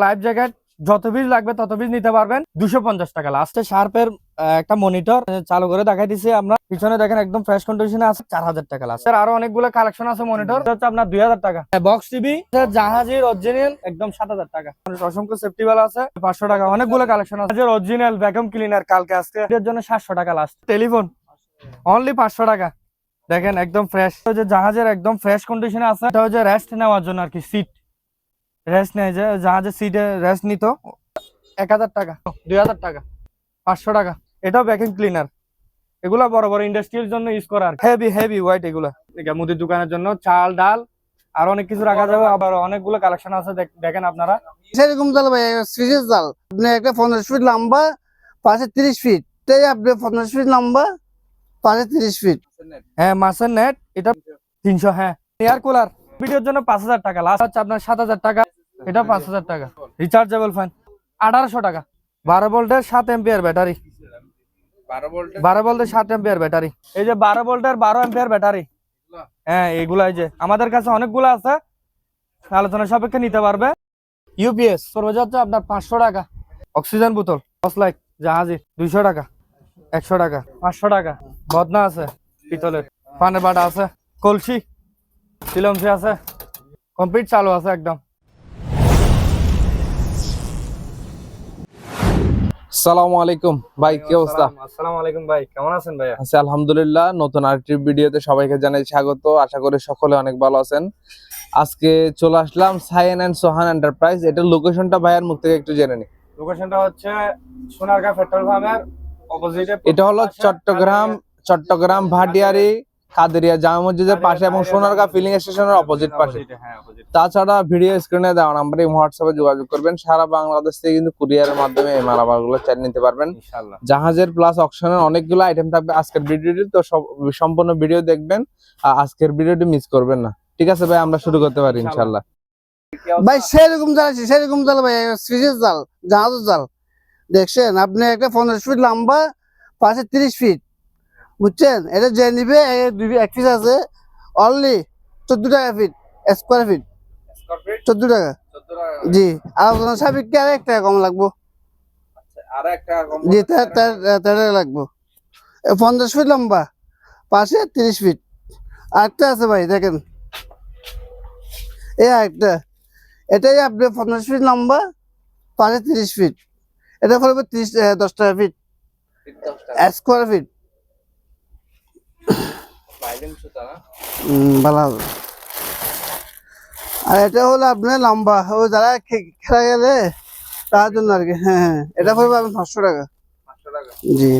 Life jacket যত piece লাগবে তত পিস নিতে পারবেন। দুশো পঞ্চাশ টাকা। লাস্টে শার্পের একটা মনিটর চালু করে দেখাই দিছি আমরা। পিছনে দেখেন একদম ফ্রেশ কন্ডিশনে আছে। চার হাজার টাকা লাস্ট আরও অনেকগুলো কালেকশন আছে মনিটর হচ্ছে আপনার দুই হাজার টাকা। বক্স টিভি জাহাজের অরিজিনাল একদম সাত হাজার টাকা। অসংখ্য সেফটি বেল আছে, পাঁচশো টাকা। অনেকগুলো কালেকশন আছে। অরিজিনাল ভ্যাকুম ক্লিনার কালকে আজকে। এর জন্য সাতশো টাকা লাস্ট টেলিফোন অনলি পাঁচশো টাকা। দেখেন, একদম ফ্রেশ জাহাজের একদম ফ্রেশ কন্ডিশনে আছে। এটা হচ্ছে রেস্ট নেওয়ার জন্য আর কি সিট রেস্ট নেয় যে জাহাজের সিটে রেস্ট নিত। এক হাজার টাকা দুই হাজার টাকা পাঁচশো টাকা। এটাও ভ্যাকিং ক্লিনার এগুলা বড় বড় ইন্ডাস্ট্রির জন্য ইউজ করার হেভি হেভি হোয়াইট এগুলা। মুদির দোকানের জন্য চাল ডাল আর অনেক কিছু রাখা যাবে। আবার অনেকগুলো কালেকশন আছে দেখ- দেখেন আপনারা। সেরকম জাল ভাই জাল। আপনি একটা পঞ্চাশ ফিট লম্বা পাশে তিরিশ ফিট তাই আপনি পঞ্চাশ ফিট লম্বা পাশে তিরিশ ফিট হ্যাঁ মাছের নেট এটা তিনশো হ্যাঁ। এয়ার কুলার ভিডিওর জন্য পাঁচ হাজার টাকা। লাস্ট হচ্ছে আপনার সাত হাজার টাকা। এটা পাঁচ হাজার টাকা। রিচার্জেবল ফ্যান আঠারোশো টাকা। বারো ভোল্টের সাত এম্পিয়ার ব্যাটারি। বারো ভোল্টের সাত এম্পিয়ার ব্যাটারি। এই যে বারো ভোল্টের বারো এম্পিয়ার ব্যাটারি। হ্যাঁ এগুলা এই যে। আমাদের কাছে অনেকগুলো আছে। আলোচনা সাপেক্ষে নিতে পারবে। ইউপিএস হচ্ছে আপনার পাঁচশো টাকা। অক্সিজেন বোতল দশ লাইট জাহাজি দুইশো টাকা একশো টাকা। পাঁচশো টাকা। বদনা আছে পিতলের পানের বাটা আছে কলসি চিলমসি আছে। কমপ্লিট চালু আছে একদম। সালামু আলাইকুম। ভাই কি অবস্থা? আসসালামু। আলাইকুম ভাই কেমন আছেন ভাইয়া? আছি আলহামদুলিল্লাহ। নতুন আরেকটি ভিডিওতে সবাইকে জানাই স্বাগত। আশা করি সকলে অনেক ভালো আছেন। আজকে চলে আসলাম সাইন এন্ড সোহান এন্টারপ্রাইজ এটার লোকেশনটা ভাইয়ার মুখ থেকে একটু জেনে নি। লোকেশনটা হচ্ছে সোনারগাঁ পেট্রোল পাম্পের অপোজিটে এটা হলো চট্টগ্রাম চট্টগ্রাম ভাটিয়ারি কাদেরিয়া জামা মসজিদের পাশে এবং সোনারগাঁ ফিলিং স্টেশনের অপোজিট পাশে। হ্যাঁ তাছাড়া ভিডিও স্ক্রিনে দেওয়া নাম্বারে হোয়াটসঅ্যাপে যোগাযোগ করবেন। সারা বাংলাদেশ থেকে কিন্তু কুরিয়ারের মাধ্যমে এই মালামালগুলো চাই নিতে পারবেন। ইনশাআল্লাহ। জাহাজের প্লাস অকশনের অনেকগুলো আইটেম থাকবে আজকের ভিডিওটি তো সব সম্পূর্ণ ভিডিও দেখবেন। আর আজকের ভিডিওটি মিস করবেন না। ঠিক আছে ভাই আমরা শুরু করতে পারি ইনশাল্লাহ ভাই সেরকম জাল আছে সেরকম জাল ভাই সিরিয়াস জাল জাহাজ জাল। দেখছেন আপনি একটা পঞ্চাশ ফিট লম্বা পাশে তিরিশ ফিট বুঝছেন? এটা যে নিবে এক পিস আছে অনলি চোদ্দ টাকা ফিট স্কোয়ার ফিট চোদ্দ টাকা। জি আর আপনার সাবেককে আর এক টাকা কম লাগবো। জি তার টাকা লাগবো। এ পঞ্চাশ ফিট লম্বা পাশে তিরিশ ফিট আরেকটা আছে ভাই দেখেন। এই আরেকটা। এটাই আপনি পঞ্চাশ ফিট লম্বা পাশে তিরিশ ফিট এটা পড়বে তিরিশ দশ টাকা ফিট স্কোয়ার ফিট ভালো আর এটা হলো আপনার লম্বা। ও যারা খে- খেলা গেলে তার জন্য আর কি। হ্যাঁ হ্যাঁ। এটা পড়বে আপনার পাঁচশো টাকা। জি।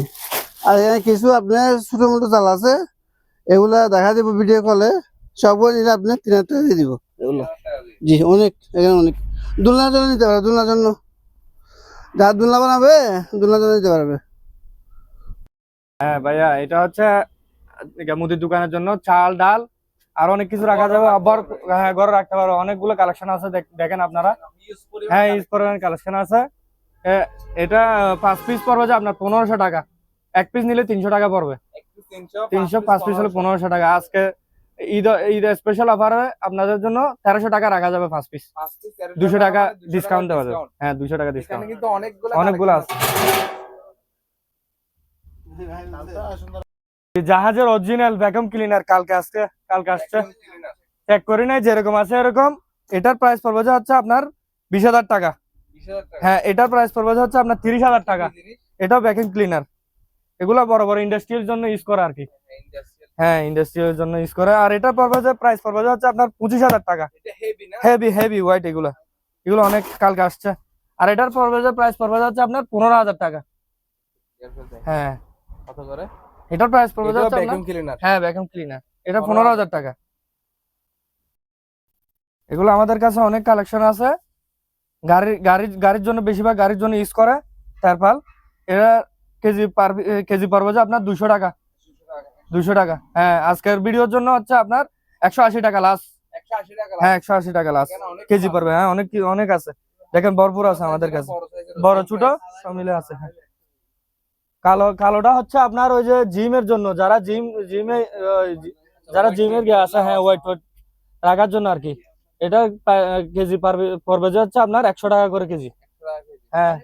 আর এখানে কিছু আপনার ছোটো মোটো চাল আছে। এগুলা দেখা দিব ভিডিও কলে সবগুলো নিলে আপনি তিন হাজার টাকা দিয়ে দিব। এগুলো? জি অনেক। এখানে অনেক। দুলনার জন্য নিতে পারবে দুলনার জন্য। যারা দুলনা বানাবে দুলনার জন্য নিতে পারবে। হ্যাঁ ভাইয়া এটা হচ্ছে মুদির দোকানের জন্য চাল ডাল আর অনেক কিছু রাখা যাবে আবার হ্যাঁ ঘরে রাখতে পারো অনেকগুলো কালেকশন আছে দেখেন আপনারা হ্যাঁ ইউজ করার কালেকশন আছে এটা পাঁচ পিস পড়বে যে আপনার পনেরোশো টাকা এক পিস নিলে তিনশো টাকা পড়বে তিনশো পাঁচ পিস হলে পনেরোশো টাকা আজকে ঈদ ঈদ স্পেশাল অফারে আপনাদের জন্য তেরোশো টাকা রাখা যাবে পাঁচ পিস দুশো টাকা ডিসকাউন্ট দেওয়া যাবে হ্যাঁ দুশো টাকা ডিসকাউন্ট অনেকগুলো অনেকগুলো আছে জাহাজের অরিজিনাল ভ্যাকুম ক্লিনার কালকে আসছে কালকে আসছে। চেক করি নাই যেরকম আছে এরকম। এটার প্রাইস পড়বে যে হচ্ছে আপনার বিশ হাজার টাকা। হ্যাঁ এটার প্রাইস পড়বে যে হচ্ছে আপনার তিরিশ হাজার টাকা। এটাও ভ্যাকুম ক্লিনার এগুলো বড় বড় ইন্ডাস্ট্রির জন্য ইউজ করে আর কি। হ্যাঁ ইন্ডাস্ট্রির জন্য ইউজ করে। আর এটা পড়বে যে প্রাইস পড়বে যে হচ্ছে আপনার পঁচিশ হাজার টাকা। হেভি হেভি হোয়াইট এগুলো। এগুলো অনেক কালকে আসছে। আর এটার পড়বে যে প্রাইস পড়বে যে হচ্ছে আপনার পনেরো হাজার টাকা। হ্যাঁ। কত করে? এটার প্রাইস পড়বে যে হচ্ছে আপনার? ভ্যাকুয়াম ক্লিনার হ্যাঁ ক্লিনার এটা পনেরো হাজার টাকা। এগুলো আমাদের কাছে অনেক কালেকশন আছে। গাড়ির গাড়ির গাড়ির জন্য বেশিরভাগ গাড়ির জন্য ইউজ করে তারপাল এটা কেজি পার কেজি পড়বে যে আপনার দুশো টাকা। দুশো টাকা। হ্যাঁ আজকের ভিডিওর জন্য হচ্ছে আপনার একশো আশি টাকা লাস্ট হ্যাঁ একশো আশি টাকা লাস্ট কেজি পড়বে হ্যাঁ অনেক অনেক আছে। দেখেন ভরপুর আছে আমাদের কাছে। বড় ছোট সব মিলে আছে হ্যাঁ। কালো কালোটা হচ্ছে আপনার ওই যে জিমের জন্য। যারা জিম জিমে যারা জিমের আছে হ্যাঁ ওয়াইট ওয়াইট রাখার জন্য আর কি। এটা কেজি পড়বে যে হচ্ছে আপনার একশো টাকা করে কেজি। হ্যাঁ।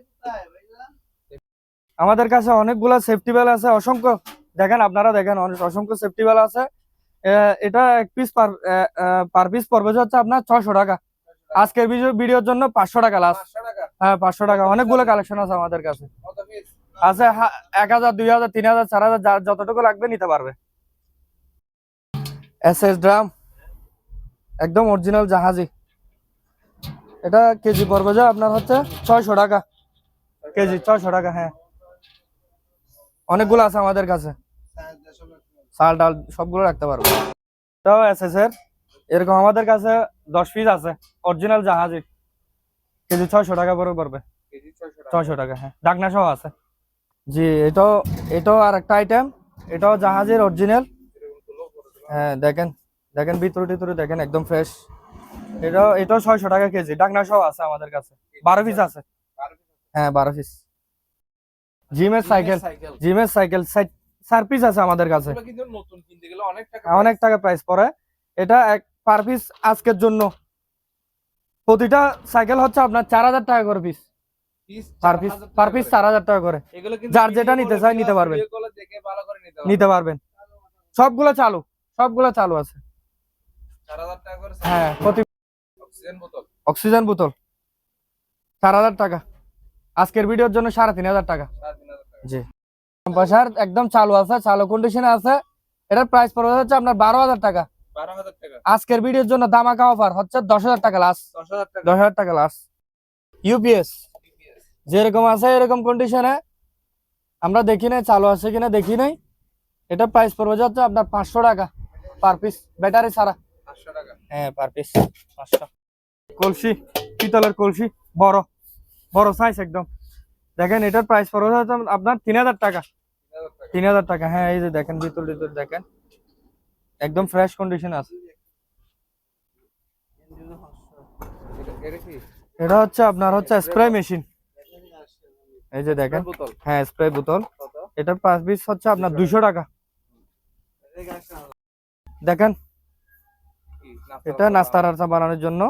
আমাদের কাছে অনেকগুলা সেফটি বেল আছে। অসংখ্য দেখেন আপনারা দেখেন অনেক অসংখ্য সেফটি বেল আছে। এটা এক পিস পার পিস পড়বে যে হচ্ছে আপনার ছশো টাকা। আজকের ভিডিও ভিডিওর জন্য পাঁচশো টাকা লাস্ট হ্যাঁ পাঁচশো টাকা। অনেকগুলো কালেকশন আছে আমাদের কাছে। আছে এক হাজার দুই হাজার তিন হাজার চার হাজার যার যতটুকু লাগবে নিতে পারবে। এস এস ড্রাম একদম অরিজিনাল জাহাজি এটা কেজি পড়বে যে আপনার হচ্ছে ছয়শো টাকা। কেজি ছয়শো টাকা হ্যাঁ। অনেকগুলো আছে আমাদের কাছে। চাল ডাল সবগুলো রাখতে পারব। তো এস এস এর। এরকম আমাদের কাছে দশ পিস আছে। অরিজিনাল জাহাজি কেজি ছয়শো টাকা করে পড়বে। ছয়শো টাকা। ছয়শো টাকা হ্যাঁ। ডাকনা সহ আছে। জি এটাও এটাও আর একটা আইটেম এটাও জাহাজের অরিজিনাল হ্যাঁ দেখেন দেখেন ভিতরে টিতরে দেখেন একদম ফ্রেশ এটাও এটাও ছয়শো টাকা কেজি ডাকনা সহ আছে আমাদের কাছে। বারো পিস আছে। হ্যাঁ বারো পিস জিমের সাইকেল জিমের সাইকেল চার পিস আছে আমাদের কাছে। অনেক টাকা প্রাইস পড়ে। এটা এক পার পিস আজকের জন্য। প্রতিটা সাইকেল হচ্ছে আপনার চার হাজার টাকা করে পিস পার পিস চার হাজার টাকা করে। যার যেটা নিতে এ নিতে পারবেন। নিতে পারবেন। সবগুলো চালু সবগুলো চালু আছে। 4000 টাকা করে হ্যাঁ প্রতি অক্সিজেন বোতল। চার হাজার টাকা। আজকের ভিডিওর জন্য সাড়ে তিন হাজার টাকা। জি। কম্পাসার একদম চালু আছে চালু কন্ডিশনে আছে। এটার প্রাইস পড়বে হচ্ছে আপনার বারো হাজার টাকা। আজকের ভিডিওর জন্য দামাকা অফার হচ্ছে দশ হাজার টাকা লাস্ট দশ হাজার টাকা। লাস্ট ইউপিএস যেরকম আছে এরকম কন্ডিশনে আমরা দেখি নাই চালু আছে কিনা দেখি নাই। এটা প্রাইস পড়বে যাচ্ছে আপনার পাঁচশো টাকা পার পিস ব্যাটারি ছাড়া। 500 টাকা। হ্যাঁ পার পিস পাঁচশো। কলসি পিতলের কলসি বড় বড় সাইজ একদম। দেখেন এটার প্রাইস পড়বে হচ্ছে আপনার তিন হাজার টাকা। তিন হাজার টাকা হ্যাঁ এই যে দেখেন ভিতর ভিতর দেখেন। একদম ফ্রেশ কন্ডিশন আছে। এটা হচ্ছে আপনার হচ্ছে স্প্রে মেশিন এই যে দেখেন। হ্যাঁ স্প্রে বোতল। এটার পাঁচ পিস হচ্ছে আপনার দুইশো টাকা। দেখেন। এটা নাস্তার রাস্তা বানানোর জন্য।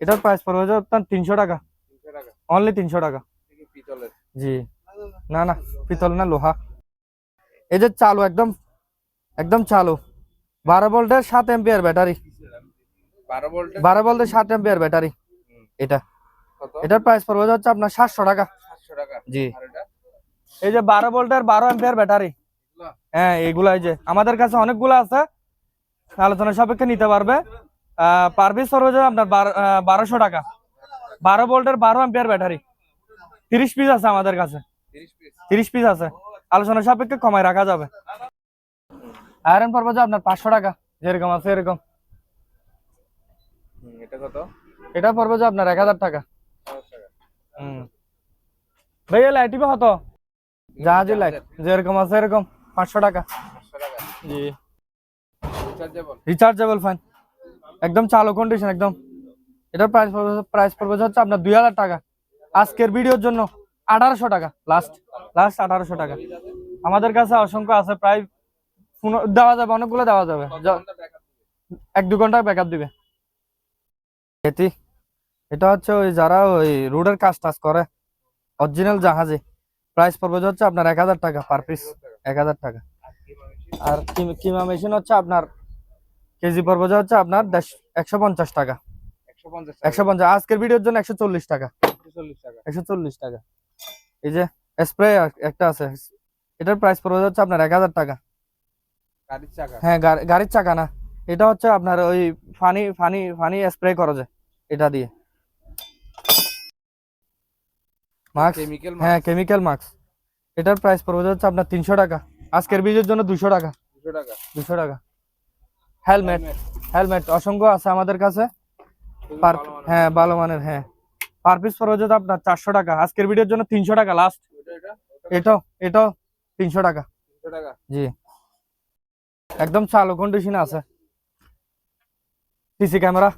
এটার প্রাইস পড়বে হচ্ছে আপনার তিনশো টাকা। অনলি তিনশো টাকা। এটা জি। না না পিতল না লোহা। এই যে চালু একদম একদম চালু। বারো ভোল্টের সাত এম্পিয়ার ব্যাটারি। বারো ভোল্টের? সাত এম্পিয়ার ব্যাটারি। এটা। এটার প্রাইস পড়বে হচ্ছে আপনার সাতশো টাকা। 700 টাকা জি। এই যে বারো ভোল্টের বারো এম্পিয়ার ব্যাটারি। হ্যাঁ এগুলা এই যে আমাদের কাছে অনেকগুলো আছে। আলোচনা সাপেক্ষে নিতে পারবে। পার পিস যে আপনার বারো- বারোশো টাকা। বারো ভোল্টের বারো এম্পিয়ার ব্যাটারি। তিরিশ পিস আছে আমাদের কাছে। তিরিশ পিস আছে। আলোচনা সাপেক্ষে কমায় রাখা যাবে। আয়রন পড়বে যে আপনার পাঁচশো টাকা। যেরকম আছে এরকম। এটা কত? এটা পড়বে যে আপনার এক হাজার টাকা। 1000 টাকা। হুম। ভাইয়া লাইট হতো জাহাজের লাইট যেরকম আছে এরকম পাঁচশো টাকা। 500 টাকা। জি। রিচার্জেবল ফ্যান একদম চালু কন্ডিশন একদম। এটার প্রাইস প্রাইস পড়বে হচ্ছে আপনার দুই হাজার টাকা। আজকের ভিডিওর জন্য আঠারোশো টাকা লাস্ট লাস্ট আঠারোশো টাকা। আমাদের কাছে অসংখ্য আছে প্রায় দেওয়া যাবে অনেকগুলো দেওয়া যাবে। যা- এক দু ঘণ্টা ব্যাকআপ দিবে। এটি এটা হচ্ছে ওই যারা ওই রোডের কাজ টাজ করে। অরিজিনাল জাহাজে। প্রাইস পড়বে হচ্ছে আপনার এক হাজার টাকা পার পিস এক হাজার টাকা। আর কিম- মেশিন হচ্ছে আপনার কেজি পড়বে যে হচ্ছে আপনার একশো পঞ্চাশ টাকা। 150 একশো পঞ্চাশ আজকের ভিডিওর জন্য একশো চল্লিশ টাকা। 140 টাকা। একশো চল্লিশ টাকা। এই যে স্প্রে একটা আছে। এটার প্রাইস পড়বে হচ্ছে আপনার এক হাজার টাকা। গাড়ির চাকা। হ্যাঁ গাড়ি- গাড়ির চাকা না। এটা হচ্ছে আপনার ওই ফানি ফানি ফানি স্প্রে করা যায়। এটা দিয়ে। মাস্ক কেমিক্যাল হ্যাঁ কেমিক্যাল মাস্ক এটার প্রাইস পড়বে হচ্ছে আপনার তিনশো টাকা। আজকের বীজের জন্য দুশো টাকা। 200 টাকা। দুশো টাকা। হেলমেট হেলমেট অসংখ্য আছে আমাদের কাছে। খুবই পার ভালো মানের। হ্যাঁ ভালো মানের হ্যাঁ। পার পিস পড়বে হচ্ছে আপনার চারশো টাকা। আজকের ভিডিওর জন্য তিনশো টাকা লাস্ট ওটা এটা? এটাও এটাও তিনশো টাকা। 300 টাকা। জি। একদম চালু কন্ডিশনে আছে। সিসি ক্যামেরা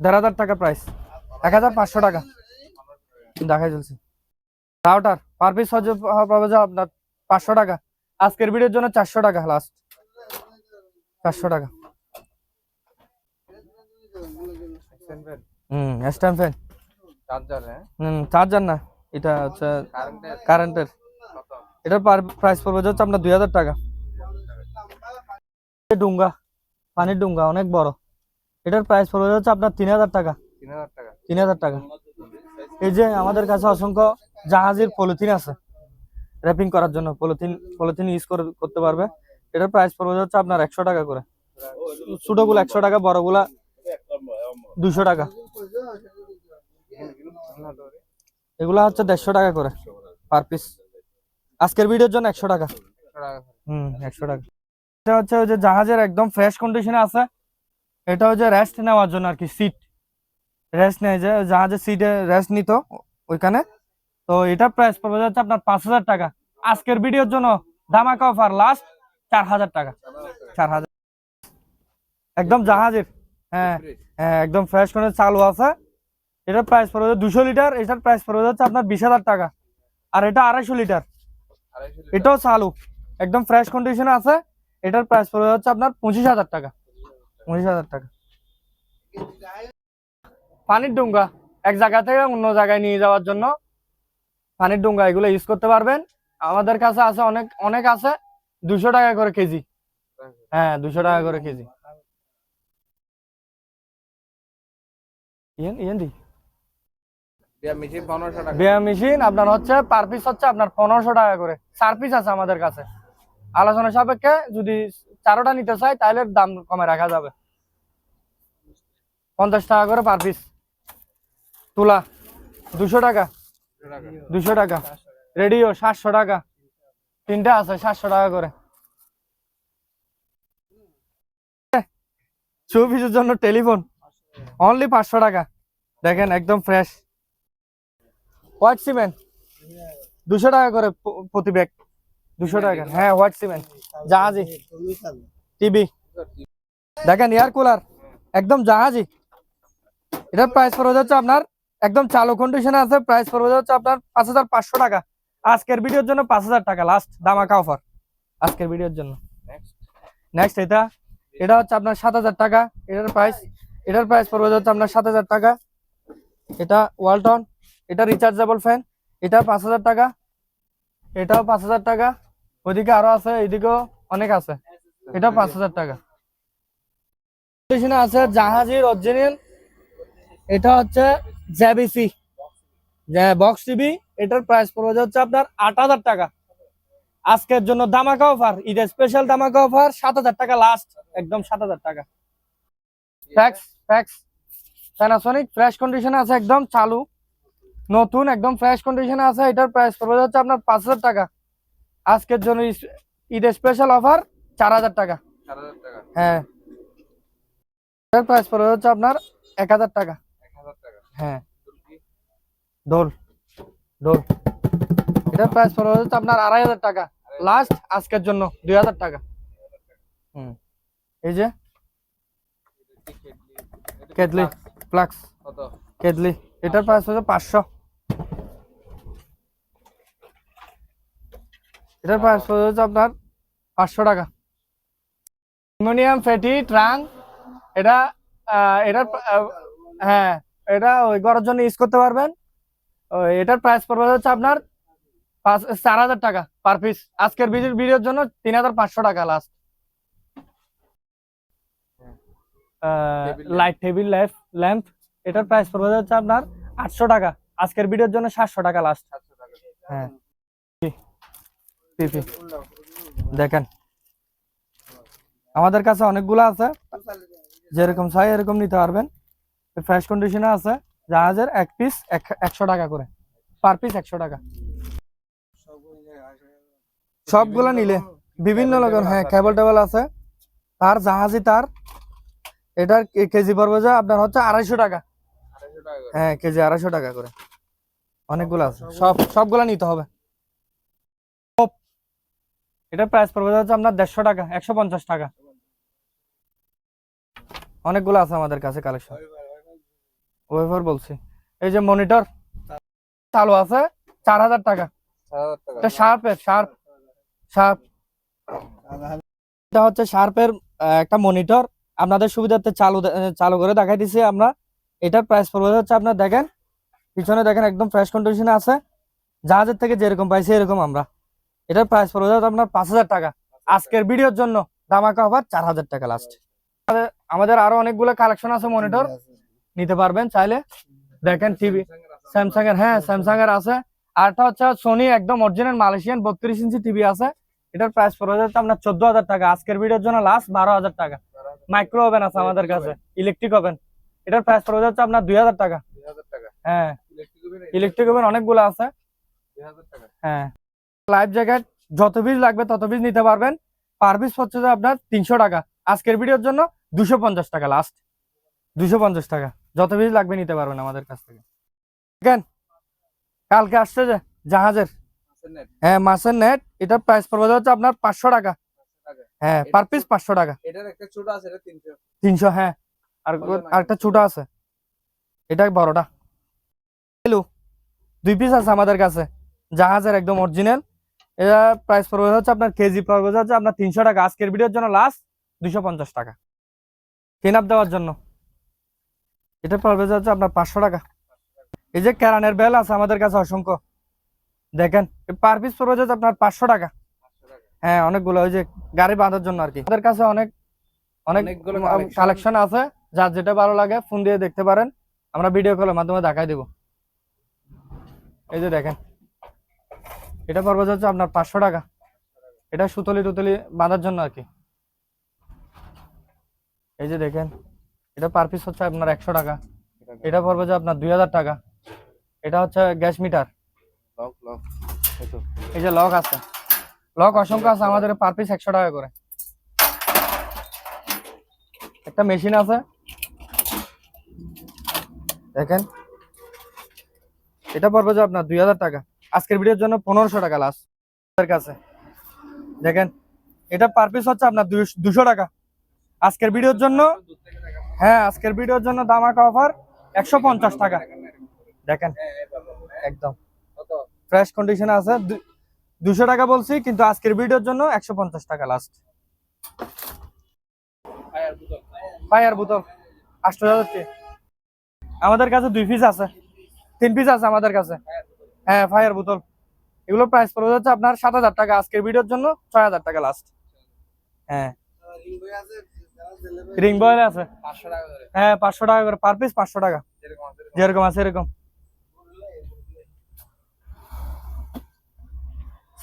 দেড় হাজার টাকা প্রাইস এক হাজার পাঁচশো টাকা। দেখাই চলছে। রাউটার পার পিস পাবে যে আপনার পাঁচশো টাকা। আজকের ভিডিওর জন্য চারশো টাকা লাস্ট চারশো টাকা। হুম স্ট্যান্ড ফ্যান চার্জার হ্যাঁ? হুম চার্জার না এটা হচ্ছে কারেন্টের এটার প্রাইস পড়বে হচ্ছে আপনার দুই হাজার টাকা। ডুঙ্গা পানির ডুঙ্গা অনেক বড়। এটার প্রাইস পড়বে হচ্ছে আপনার তিন হাজার টাকা। তিন হাজার টাকা। তিন হাজার টাকা। এই যে আমাদের কাছে অসংখ্য জাহাজের পলিথিন আছে। র্যাপিং করার জন্য পলিথিন পলিথিন ইউজ করতে পারবে। এটার প্রাইস পড়বে হচ্ছে আপনার একশো টাকা করে। ছোটগুলো একশো টাকা, বড়গুলা দুশো টাকা। এগুলা হচ্ছে দেড়শো টাকা করে পার পিস আজকের ভিডিওর জন্য একশো টাকা। হুম, একশো টাকা। এটা হচ্ছে ওই যে জাহাজের একদম ফ্রেশ কন্ডিশনে আছে। এটা হচ্ছে রেস্ট নেওয়ার জন্য আর কি সিট রেস্ট নেয় যে, জাহাজের সিটে রেস্ট নিত ওইখানে। তো এটার প্রাইস পড়বে যাচ্ছে আপনার পাঁচ হাজার টাকা। আজকের ভিডিওর জন্য ধামাকা অফার লাস্ট চার হাজার টাকা। চার হাজার। একদম জাহাজের। হ্যাঁ হ্যাঁ একদম ফ্রেশ করে চালু আছে। এটার প্রাইস পড়বে দুশো লিটার, এটার প্রাইস পড়বে হচ্ছে আপনার বিশ হাজার টাকা। আর এটা আড়াইশো লিটার। এটাও চালু। একদম ফ্রেশ কন্ডিশনে আছে। এটার প্রাইস পড়বে হচ্ছে আপনার পঁচিশ হাজার টাকা। পঁচিশ হাজার টাকা। পানির ডুঙ্গা এক জায়গা থেকে অন্য জায়গায় নিয়ে যাওয়ার জন্য পানির ডুঙ্গা এগুলো ইউজ করতে পারবেন। আমাদের কাছে আছে অনেক অনেক আছে। দুশো টাকা করে কেজি। হ্যাঁ দুশো টাকা করে কেজি। বিয়া মেশিন আপনার হচ্ছে পার পিস হচ্ছে আপনার পনেরোশো টাকা করে। চার পিস আছে আমাদের কাছে। আলোচনা সাপেক্ষে যদি চারোটা নিতে চাই তাহলে দাম কমে রাখা যাবে। পঞ্চাশ টাকা করে পার পিস তুলা দুশো টাকা। দুশো টাকা। রেডিও, সাতশো টাকা। তিনটা আছে, সাতশো টাকা করে। চৌবিশের জন্য টেলিফোন। অনলি পাঁচশো টাকা। দেখেন, একদম ফ্রেশ হোয়াইট সিমেন্ট দুশো টাকা করে প্রতি ব্যাগ দুশো টাকা। হ্যাঁ হোয়াইট সিমেন্ট জাহাজি। টিভি দেখেন এয়ার কুলার একদম জাহাজি। এটার প্রাইস পড়ে যাচ্ছে আপনার একদম চালু কন্ডিশনে আছে প্রাইস পড়ে যাচ্ছে আপনার পাঁচ হাজার পাঁচশো টাকা। আজকের ভিডিওর জন্য পাঁচ হাজার টাকা লাস্ট দামাকা অফার আজকের ভিডিওর জন্য। নেক্সট এটা। এটা হচ্ছে আপনার সাত হাজার টাকা এটার প্রাইস এটার প্রাইস পড়বে হচ্ছে আপনার সাত হাজার টাকা। এটা ওয়ালটন এটা রিচার্জেবল ফ্যান এটা পাঁচ হাজার টাকা। এটাও পাঁচ হাজার টাকা। ওইদিকে আরও আছে এইদিকেও অনেক আছে। এটাও পাঁচ হাজার টাকা। আছে জাহাজের অরিজিনাল এটা হচ্ছে জ্যাবিসি বক্স টিভি এটার প্রাইস পড়বে হচ্ছে আপনার আট হাজার টাকা। আজকের জন্য দামাকা অফার ঈদের স্পেশাল দামাকা অফার সাত হাজার টাকা লাস্ট একদম সাত হাজার টাকা। ফ্যাক্স ফ্যাক্স প্যানাসোনিক ফ্রেশ কন্ডিশনে আছে একদম চালু। নতুন একদম ফ্রেশ কন্ডিশনে আছে এটার প্রাইস পড়বে হচ্ছে আপনার পাঁচ হাজার টাকা। আজকের জন্য ঈদের স্পেশাল অফার চার হাজার টাকা। হ্যাঁ। এটার প্রাইস পড়বে হচ্ছে আপনার এক হাজার টাকা। হ্যাঁ। ডোল ডোল এটার প্রাইস পড়বে হচ্ছে আপনার আড়াই হাজার টাকা। লাস্ট আজকের জন্য দুই হাজার টাকা। হুম। এই যে কেটলি ফ্লাক্স। কেটলি এটার প্রাইস হচ্ছে পাঁচশো। এটার প্রাইস হচ্ছে আপনার পাঁচশো টাকা। অ্যালুমিনিয়াম ফ্যাটি ট্রাং এটা এটার হ্যাঁ। এটা ওই গড়ের জন্য ইউজ করতে পারবেন। এটার প্রাইস পড়বে হচ্ছে আপনার পাঁচ চার হাজার টাকা পার পিস আজকের ভিডিওর জন্য তিন হাজার পাঁচশো টাকা last. Light table lamp lamp এটার প্রাইস পড়বে হচ্ছে আপনার আটশো টাকা। আজকের ভিডিওর জন্য সাতশো টাকা লাস্ট হ্যাঁ। দেখেন। আমাদের কাছে অনেকগুলো আছে। যেরকম চাই এরকম নিতে পারবেন। ফ্রেশ কন্ডিশনে আছে জাহাজের এক পিস একশো টাকা করে। পার পিস একশো টাকা। সবগুলো নিলে, বিভিন্ন রকম হ্যাঁ কেবল টেবল আছে। তার জাহাজি তার। এটার কেজি পড়বে যে আপনার হচ্ছে আড়াইশো টাকা। হ্যাঁ কেজি আড়াইশো টাকা করে। অনেকগুলো আছে। সব, সবগুলা নিতে হবে। এটার প্রাইস পড়বে হচ্ছে আপনার দেড়শো টাকা, একশো পঞ্চাশ টাকা। অনেকগুলো আছে আমাদের কাছে কালেকশন ওয়েফার বলছি। এই যে মনিটর চালু আছে চার হাজার টাকা। এটা শার্পের শার্প শার্প। এটা হচ্ছে শার্পের একটা মনিটর। আপনাদের সুবিধার্থে চালু চালু করে দেখাই দিছি আমরা। এটার প্রাইস পড়বে হচ্ছে আপনার দেখেন পিছনে দেখেন একদম ফ্রেশ কন্ডিশনে আছে। জাহাজের থেকে যেরকম পাইছি এরকম আমরা। এটার প্রাইস পড়বে হচ্ছে আপনার পাঁচ হাজার টাকা। আজকের ভিডিওর জন্য দামাকা অফার চার হাজার টাকা লাস্ট আমাদের আরও অনেকগুলো কালেকশন আছে মনিটর। নিতে পারবেন চাইলে। দেখেন টিভি স্যামসাং এর হ্যাঁ স্যামসাং এর আছে। আরটা হচ্ছে সোনি একদম অরিজিনাল মালয়েশিয়ান বত্রিশ ইঞ্চি টিভি আছে। এটার প্রাইস পড়বে হচ্ছে আপনার চোদ্দ হাজার টাকা। আজকের ভিডিওর জন্য লাস্ট বারো হাজার টাকা। মাইক্রো ওভেন আছে আমাদের কাছে ইলেকট্রিক ওভেন এটার প্রাইস পড়বে হচ্ছে আপনার দুই হাজার টাকা। হ্যাঁ ইলেকট্রিক ওভেন অনেকগুলো আছে। হ্যাঁ লাইফ জ্যাকেট যত পিস লাগবে তত পিস নিতে পারবেন। পার পিস হচ্ছে যে আপনার তিনশো টাকা। আজকের ভিডিওর জন্য দুশো পঞ্চাশ টাকা লাস্ট দুশো পঞ্চাশ টাকা। যত পিস লাগবে নিতে পারবেন আমাদের কাছ থেকে। দেখেন কালকে আসছে যে জাহাজের। হ্যাঁ মাছের নেট এটার প্রাইস পড়বে হচ্ছে আপনার পাঁচশো টাকা। হ্যাঁ পার পিস পাঁচশো টাকা। একটা তিনশো। হ্যাঁ। আর। আরেকটা ছোট। আছে। এটা বড়টা। হ্যালো দুই পিস আছে আমাদের কাছে। জাহাজের একদম অরিজিনাল এটা প্রাইস পড়বে হচ্ছে আপনার কেজি পড়বে হচ্ছে আপনার তিনশো টাকা। আজকের ভিডিওর জন্য লাস্ট দুশো পঞ্চাশ টাকা। কেন আপ দেওয়ার জন্য। এটা পড়বে হচ্ছে আপনার পাঁচশো টাকা। এই যে ক্যারানের বেল আছে আমাদের কাছে অসংখ্য। দেখেন পার পিস পড়বে হচ্ছে আপনার পাঁচশো টাকা। হ্যাঁ অনেকগুলো ওই যে গাড়ি বাঁধার জন্য আর কি। আমাদের কাছে অনেক অনেক অনেকগুলো কালেকশন আছে। যার যেটা ভালো লাগে ফোন দিয়ে দেখতে পারেন। আমরা ভিডিও কলের মাধ্যমে দেখাই দেব। এই যে দেখেন এটা পড়বে হচ্ছে আপনার পাঁচশো টাকা। এটা সুতলি টুতলি বাঁধার জন্য আর কি। এই যে দেখেন এটা পার পিস হচ্ছে আপনার একশো টাকা। এটা পড়বে যে আপনার দুই হাজার টাকা। এটা হচ্ছে গ্যাস মিটার। এই যে লক আছে। লক অসংখ্য আছে আমাদের পার পিস একশো টাকা করে। একটা মেশিন আছে। দেখেন। এটা পড়বে যে আপনার দুই হাজার টাকা। আজকের ভিডিওর জন্য পনেরোশো টাকা লাস্ট কাছে। দেখেন। এটা পার পিস হচ্ছে আপনার দুশো টাকা। আজকের ভিডিওর জন্য হ্যাঁ আজকের ভিডিওর জন্য দামাকা অফার একশো পঞ্চাশ টাকা। দেখেন, একদম। ফ্রেশ কন্ডিশনে আছে দুশো টাকা বলছি, কিন্তু আজকের ভিডিওর জন্য একশো পঞ্চাশ টাকা লাস্ট ফায়ার বোতল। আটশো হাজার আমাদের কাছে দুই পিস আছে। তিন পিস আছে আমাদের কাছে। হ্যাঁ ফায়ার বোতল। এগুলো প্রাইস পড়ে যাচ্ছে আপনার সাত হাজার টাকা। আজকের ভিডিওর জন্য ছয় হাজার টাকা লাস্ট হ্যাঁ। রিং বয়েল আছে? টাকা হ্যাঁ পাঁচশো টাকা করে। পার পিস পাঁচশো টাকা। যেরকম আছে এরকম।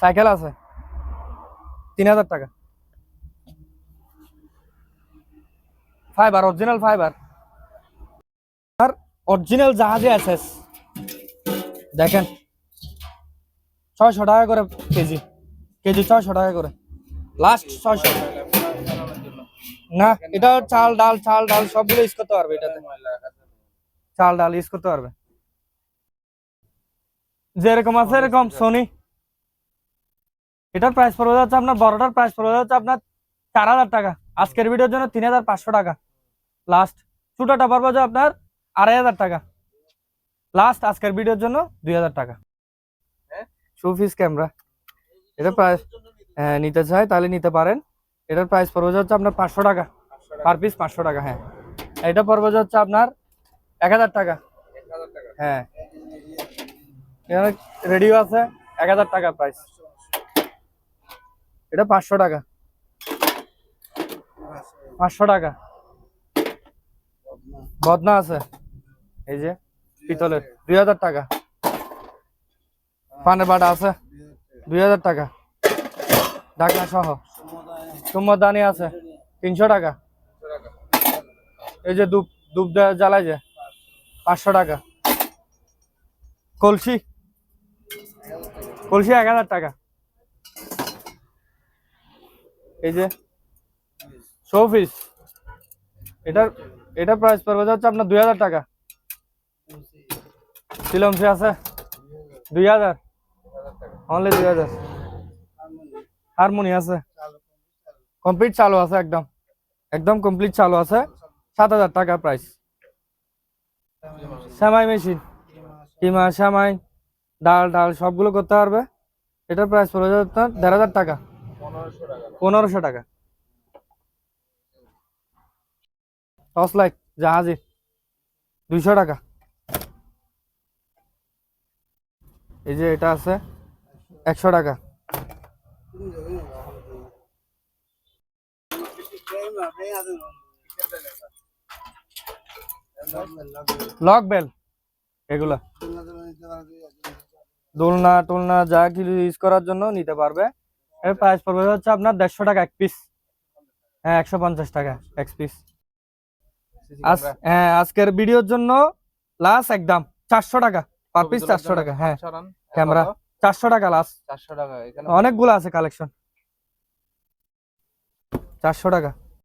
আছে সাইকেল আছে। তিন হাজার টাকা। ফাইবার অরিজিনাল ফাইবার আর অরিজিনাল জাহাজে এসএস দেখেন। ছয়শো টাকা করে কেজি। কেজি ছয়শো টাকা করে। লাস্ট ছয়শো না এটা চাল ডাল চাল ডাল সবগুলো ইউজ করতে পারবে এটাতে। চাল ডাল ইউজ করতে পারবে। যেরকম আছে এরকম সোনি এটার প্রাইস পড়বে যাচ্ছে আপনার বড়টার প্রাইস পড়বে যাচ্ছে আপনার চার হাজার টাকা। আজকের ভিডিওর জন্য তিন হাজার পাঁচশো টাকা। লাস্ট ছোটটা পড়বে যে আপনার আড়াই হাজার টাকা। লাস্ট আজকের ভিডিওর জন্য দুই হাজার টাকা। সুফিস ক্যামেরা এটা প্রাইস হ্যাঁ নিতে চাই তাহলে নিতে পারেন। এটার প্রাইস পড়বে হচ্ছে আপনার পাঁচশো টাকা। পার পিস পাঁচশো টাকা হ্যাঁ। এটা পড়বে হচ্ছে আপনার এক হাজার টাকা। হ্যাঁ। রেডিও আছে, এক হাজার টাকা প্রাইস এটা পাঁচশো টাকা। পাঁচশো টাকা। বদনা আছে। এই যে, পিতলের, দুই হাজার টাকা। পানের বাটা আছে, দুই হাজার টাকা। ঢাকনা সহ। সুমদানি আছে। তিনশো টাকা। এই যে ধূপ দেওয়া জ্বালায় যে পাঁচশো টাকা। কলসি। কলসি এক হাজার টাকা। এই যে শোপিস এটার এটা প্রাইস পড়বে হচ্ছে আপনার দুই হাজার টাকা। সিলমসি আছে। দুই হাজার। অনলি দুই হাজার। হারমোনি আছে। কমপ্লিট চালু আছে একদম। একদম কমপ্লিট চালু আছে। সাত হাজার টাকা প্রাইস সেমাই মেশিন কিমা, সেমাই, ডাল ডাল, সবগুলো করতে পারবে। এটার প্রাইস পড়ে যাবে আপনার দেড় হাজার টাকা। পনেরোশো টাকা। টর্চ লাইট জাহাজি। দুইশো টাকা। এই যে এটা আছে, একশো টাকা। লক বেল এগুলা। দোলনা টোলনা যা কিছু ইউজ করার জন্য নিতে পারবে। এর প্রাইস পড়বে হচ্ছে আপনার দেড়শো টাকা এক পিস হ্যাঁ একশো পঞ্চাশ টাকা এক পিস আজ হ্যাঁ আজকের ভিডিওর জন্য লাস্ট একদম চারশো টাকা। পার পিস চারশো টাকা হ্যাঁ। ক্যামেরা। চারশো টাকা লাস্ট চারশো টাকা অনেকগুলো আছে কালেকশন চারশো টাকা।